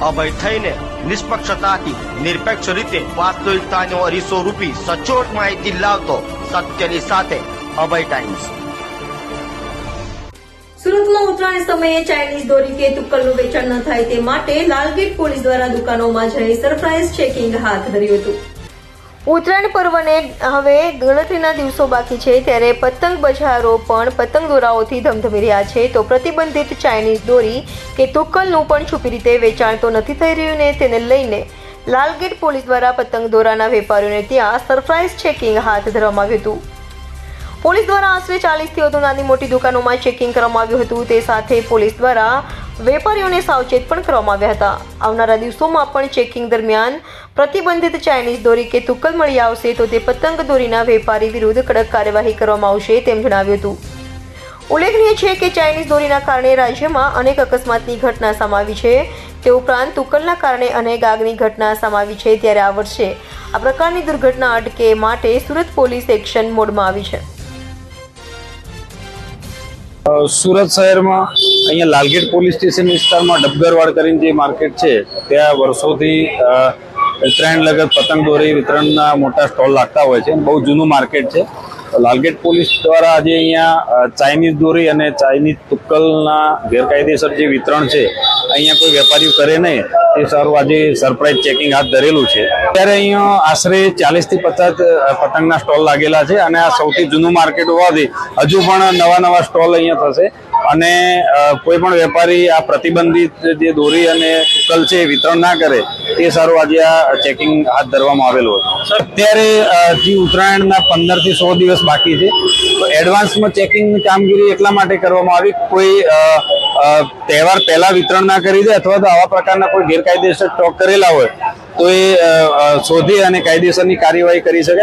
અભય થઈને નિષ્પક્ષતાથી, નિરપેક્ષ રીતે વાસ્તવિકતાનો અરીસો રૂપી સચોટ માહિતી લાવતો સત્યની સાથે અભય ટાઈમ્સ સુરતમાં ઉત્તરાયણ સમયે ચાઇનીઝ દોરી કે તુક્કલનું વેચાણ ન થાય તે માટે લાલગેટ પોલીસ દ્વારા દુકાનોમાં જઈ સરપ્રાઇઝ ચેકિંગ હાથ ધર્યું હતું. ઉત્તરાયણ પર્વને હવે ગણતરીના દિવસો બાકી છે ત્યારે પતંગ બજારો પણ પતંગ દોરાઓથી ધમધમી રહ્યા છે. તો પ્રતિબંધિત ચાઇનીઝ દોરી કે તુક્કલનું પણ છુપી રીતે વેચાણ તો નથી થઈ રહ્યું ને તેને લઈને લાલગેટ પોલીસ દ્વારા પતંગ દોરાના વેપારીઓને ત્યાં સરપ્રાઇઝ ચેકિંગ હાથ ધરવામાં આવ્યું હતું. પોલીસ દ્વારા આશરે ચાલીસથી વધુ નાની મોટી દુકાનોમાં ચેકિંગ કરવામાં આવ્યું હતું. તે સાથે પોલીસ દ્વારા વેપારીઓને સાવચેત પણ કરવામાં આવ્યા હતા. આવનારા દિવસોમાં પણ ચેકિંગ દરમિયાન પ્રતિબંધિત ચાઇનીઝ દોરી કે તુક્કલ મળી આવશે તો તે પતંગ દોરીના વેપારી વિરુદ્ધ કડક કાર્યવાહી કરવામાં આવશે તેમ જણાવ્યું હતું. ઉલ્લેખનીય છે કે ચાઇનીઝ દોરીના કારણે રાજ્યમાં અનેક અકસ્માતની ઘટના સમાવી છે. તે ઉપરાંત તુક્કલના કારણે અનેક આગની ઘટના સમાવી છે ત્યારે આ વર્ષે આ પ્રકારની દુર્ઘટના અટકે માટે સુરત પોલીસ એક્શન મોડમાં આવી છે. સુરત શહેરમાં અહીંયા લાલગેટ પોલીસ સ્ટેશન વિસ્તારમાં ડબગરવાડ કરીને જે માર્કેટ છે, ત્યાં વર્ષોથી ત્રણ લગત પતંગ દોરી વિતરણના મોટા સ્ટોલ લાગતા હોય છે. બહુ જૂનું માર્કેટ છે. લાલગેટ પોલીસ દ્વારા આજે અહીંયા ચાઇનીઝ દોરી અને ચાઇનીઝ તુક્કલના ગેરકાયદેસર જે વિતરણ છે, અહીંયા કોઈ વેપારીઓ કરે નહીં. તે સારું આજે સરપ્રાઇઝ ચેકિંગ હાથ ધરેલું છે. ત્યારે અહીંયા આશરે ચાલીસથી પચાસ પતંગના સ્ટોલ લાગેલા છે અને આ સૌથી જૂનું માર્કેટ હોવાથી હજુ પણ નવા નવા સ્ટોલ અહીંયા થશે. અને કોઈ પણ વેપારી આ પ્રતિબંધિત જે દોરી અને તુક્કલ છે એ વિતરણ ના કરે તે સારું આજે આ ચેકિંગ હાથ ધરવામાં આવેલું હતું. અત્યારે જે ઉત્તરાયણના પંદરથી સો દિવસ બાકી છે, તો એડવાન્સમાં ચેકિંગ કામગીરી એટલા માટે કરવામાં આવી કોઈ તહેવાર પહેલા વિતરણ ના કરી દે અથવા તો આવા પ્રકારના કોઈ ગેરકાયદેસર સ્ટોક કરેલા હોય, તો એ શોધી અને કાયદેસરની કાર્યવાહી કરી શકે.